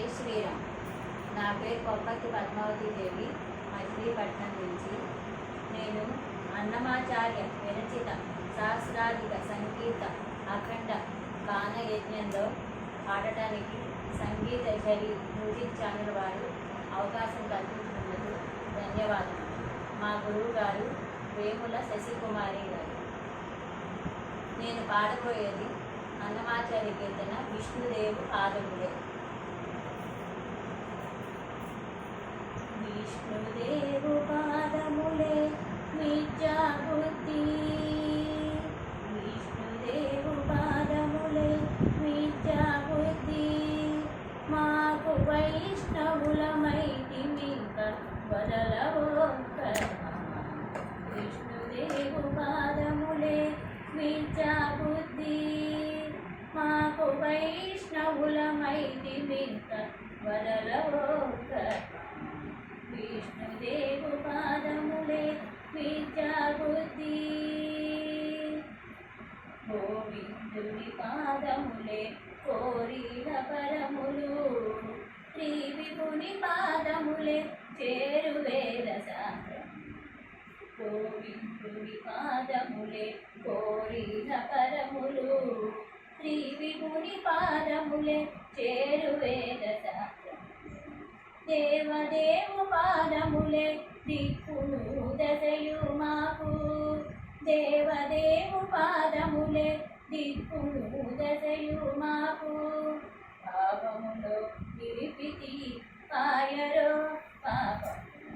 జై శ్రీరామ్ నా పేరు కొప్పకి పద్మావతి దేవి మచిలీపట్నం నుంచి. నేను అన్నమాచార్య విరచిత సహస్రాధిక సంగీత అఖండ గాన యజ్ఞంలో పాడటానికి సంగీత శైలి మ్యూజిక్ ఛానల్ వారు అవకాశం కల్పించినందుకు ధన్యవాదాలు మా గురువు గారు వేముల శశికుమారి గారు. నేను పాడబోయేది అన్నమాచార్య కీర్తన విష్ణుదేవు పాదములే. విష్ణుదేవు పాదములే విద్యాబుద్ధి విష్ణుదేవు పాదములే విద్యాబుద్ధి మాకు వైష్ణవులమైతి మింక వదలవో విష్ణుదేవు పాదములే విద్యాబుద్ధి మాకు వైష్ణవులమైతి మింక వదలవో కర్మ విష్ణుదేవు పాదములే విద్యా బుద్ధి గోవిందుని పాదములే కోరిన పరములు శ్రీ విభుని పాదములే చేరువేద సాగరం గోవిందుని పాదములే కోరిన పరములు శ్రీ విభుని పాదములే చేరువేద సాగరం దేవదేవు పాదములే దిక్కును దశయు మాకు. దేవదేవు పాదములే దిక్కును దశయు మాకు. పాపములో నిలిపితి పాయరో పాపము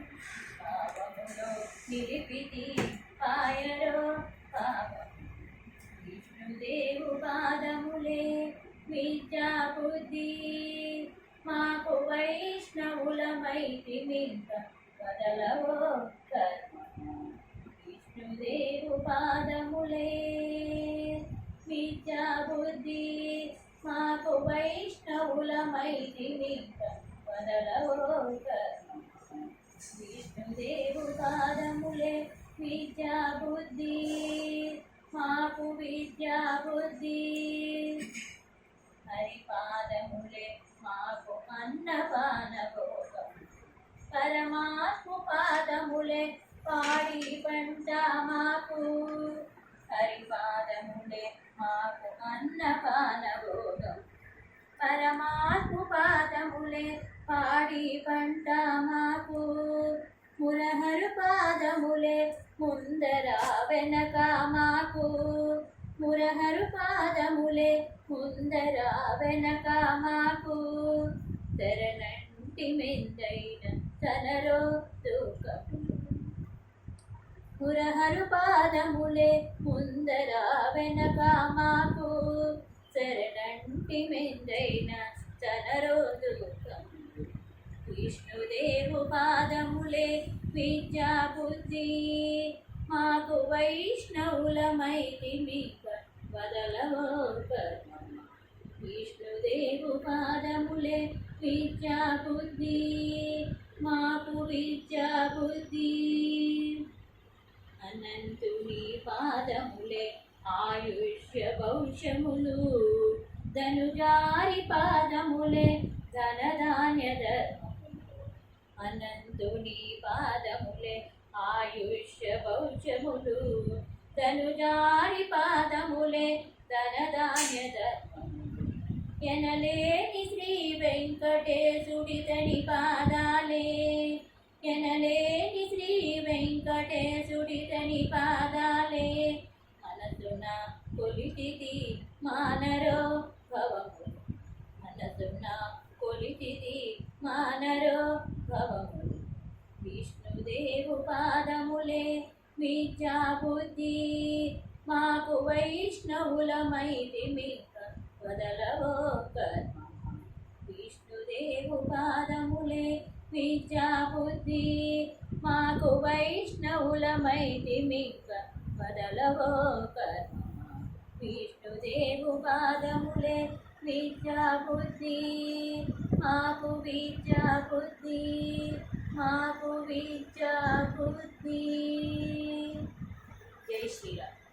పాపములో నిలిపితి పాయరో పాపము విష్ణుదేవు పాదములే విద్యా బుద్ధి వైష్ణవులమైతి మింక విష్ణుదేవు పాదములే విద్యా బుద్ధి మాకు వైష్ణవులమైతి మింక విష్ణుదేవు పాదములే విద్యా బుద్ధి మాకు విద్యా బుద్ధి పరమాత్ము పాదములే పాడి పంట మాకు. హరిపాదములే మాకు అన్నపాన భోగం. పరమాత్ము పాదములే పాడి పంట మాకు. మురహరు పాదములే ముందర వెనక మాకు. మురహరు పాదములే ముందర వెనక మాకు. శరణంటి మెందైన తనరో దుఃఖము పాదములే ముందర వెనక మాకు. శరణంటి మెందైన తనరో విష్ణుదేవు పాదములే విద్యా బుద్ధి. మాకు వైష్ణవులమైతి మీక వదలవో కర్మ. విష్ణుదేవు పాదములే విద్యా బుద్ధి. అనంతు నీ పాదములే. ఆయుష్య భౌష్యములు ధనుజారి పాదములే. ధనధాన్య అనంతు నీ పాదములే. ఆయుష్య భౌష్యములు ధనుజారి పాదములే. ధనధాన్య ఎనలేని శ్రీ వెంకటేశుడి తని పాదాలే. ఎనలే పాదాలే మనసున కొలిటిది మానరో భవము. మనసున కొలిటిది మానరో భవము. విష్ణుదేవు పాదములే విద్యా బుద్ధి మాకు వైష్ణవులమైది మిక వదలవో కర్మ. విష్ణుదేవు పాదములే విద్యా బుద్ధి మాకు వైష్ణవు వైష్ణవులమైతి మిక వదలవో కర్మ విష్ణుదేవు పాదములే విద్యా బుద్ధి మాకు విద్యా బుద్ధి మాకు విద్యా బుద్ధి జై శ్రీరామ్